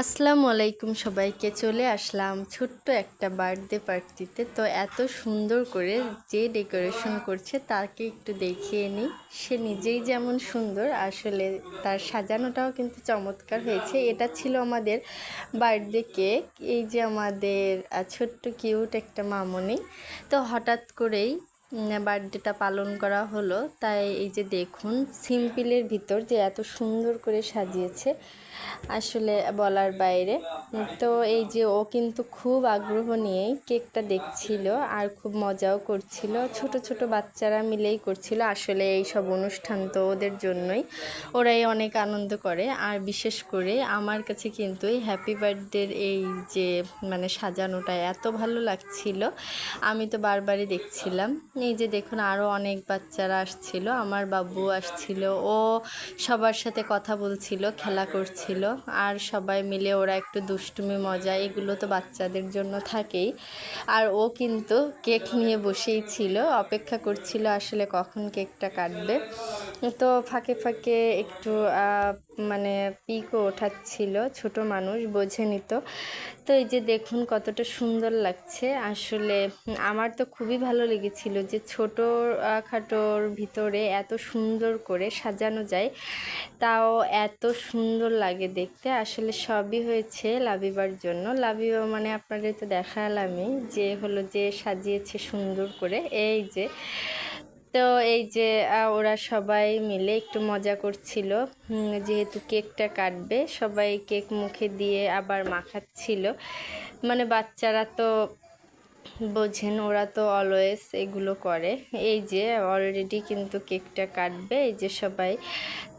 আসসালামু আলাইকুম সবাইকে, চলে আসলাম ছোট্ট একটা বার্থডে পার্টিতে। তো এত সুন্দর করে যে ডেকোরেশন করছে তাকে একটু দেখিয়ে নিই। সে নিজেই যেমন সুন্দর, আসলে তার সাজানোটাও কিন্তু চমৎকার হয়েছে। এটা ছিল আমাদের বার্থডে কেক, এই যে আমাদের ছোট্ট কিউট একটা মামনি। তো হঠাৎ করেই বার্থডেটা পালন করা হলো। তাই এই যে দেখুন, সিম্পিলের ভিতর যে এত সুন্দর করে সাজিয়েছে। আসলে বলার বাইরে। তো এই যে ও কিন্তু খুব আগ্রহ নিয়েই কেকটা দেখছিল আর খুব মজাও করছিল। ছোট ছোট বাচ্চারা মিলেই করছিল আসলে এই সব অনুষ্ঠান তো ওদের জন্যই। ওরাই অনেক আনন্দ করে আর বিশেষ করে আমার কাছে কিন্তু এই হ্যাপি বার্থডের এই যে মানে সাজানোটা এত ভালো লাগছিল। আমি তো বারবারই দেখছিলাম। এই যে দেখুন আরও অনেক বাচ্চারা আসছিল। আমার বাবু আসছিল। ও সবার সাথে কথা বলছিল, খেলা করছিল। আর সবাই মিলে ওরা একটু দুষ্টুমি, মজা এগুলো তো বাচ্চাদের জন্য থাকেই। আর ও কিন্তু কেক নিয়ে বসেই ছিল, অপেক্ষা করছিল আসলে কখন কেকটা কাটবে। তো ফাঁকে ফাঁকে একটু মানে পিকও ওঠাচ্ছিল, ছোট মানুষ বোঝে নিত। তো এই যে দেখুন কতটা সুন্দর লাগছে। আসলে আমার তো খুবই ভালো লেগেছিল যে ছোট খাটোর ভিতরে এত সুন্দর করে সাজানো যায়, তাও এত সুন্দর লাগে দেখতে। আসলে সবই হয়েছে লাভিবার জন্য। লাভিবা মানে আপনাদের তো দেখালামই যে হলো যে সাজিয়েছে সুন্দর করে। এই যে তো এই যে ওরা সবাই মিলে একটু মজা করছিল। যেহেতু কেকটা কাটবে, সবাই কেক মুখে দিয়ে আবার মাখাচ্ছিল। মানে বাচ্চারা তো বোঝেন ওরা তো অলওয়েজ এগুলো করে। এই যে অলরেডি কিন্তু কেকটা কাটবে, এই যে সবাই।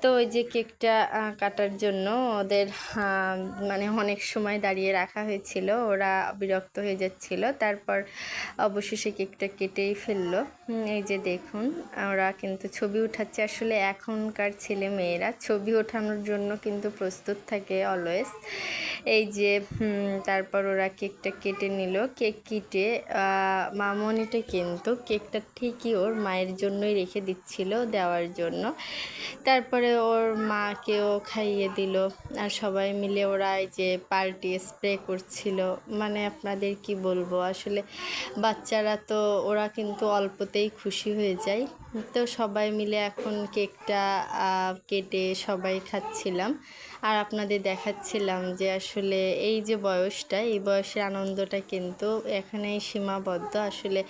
তো ওই যে কেকটা কাটার জন্য ওদের মানে অনেক সময় দাঁড়িয়ে রাখা হয়েছিল, ওরা বিরক্ত হয়ে যাচ্ছিল। তারপর অবশেষে কেকটা কেটেই ফেলল। এই যে দেখুন, ওরা কিন্তু ছবি উঠাচ্ছে। আসলে এখনকার ছেলে মেয়েরা ছবি ওঠানোর জন্য কিন্তু প্রস্তুত থাকে অলওয়েজ এই যে তারপর ওরা কেকটা কেটে নিল। কেক কেটে মামনিটা কিন্তু কেকটা ঠিকই ওর মায়ের জন্যই রেখে দিচ্ছিল, দেওয়ার জন্য। তারপরে ওর মাকেও খাইয়ে দিল আর সবাই মিলে ওরা এই যে পার্টি স্প্রে করছিল। মানে আপনাদের কি বলব, আসলে বাচ্চারা তো ওরা কিন্তু অল্পতেই খুশি হয়ে যায়। তো সবাই মিলে এখন কেকটা কেটে সবাই খাচ্ছিলাম। আর আপনাদের দেখাচ্ছিলাম যে আসলে এই যে বয়সটা, এই বয়সের আনন্দটা কিন্তু এখানেই সীমাবদ্ধ। আসলে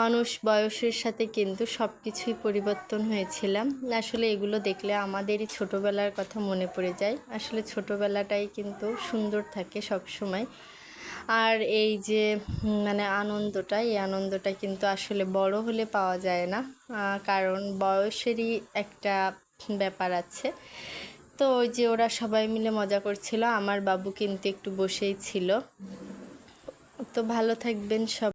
মানুষ বয়সের সাথে কিন্তু সব কিছুই পরিবর্তন হয়েছিলাম। আসলে এগুলো দেখলে আমাদেরই ছোটোবেলার কথা মনে পড়ে যায়। আসলে ছোটোবেলাটাই কিন্তু সুন্দর থাকে সব সময় আর এই যে মানে আনন্দটা, এই আনন্দটা কিন্তু আসলে বড় হলে পাওয়া যায় না। কারণ বয়সেরই একটা ব্যাপার আছে। তো ওই যে ওরা সবাই মিলে মজা করছিল, আমার বাবু কিন্তু একটু বসেই ছিল। তো ভালো থাকবেন সব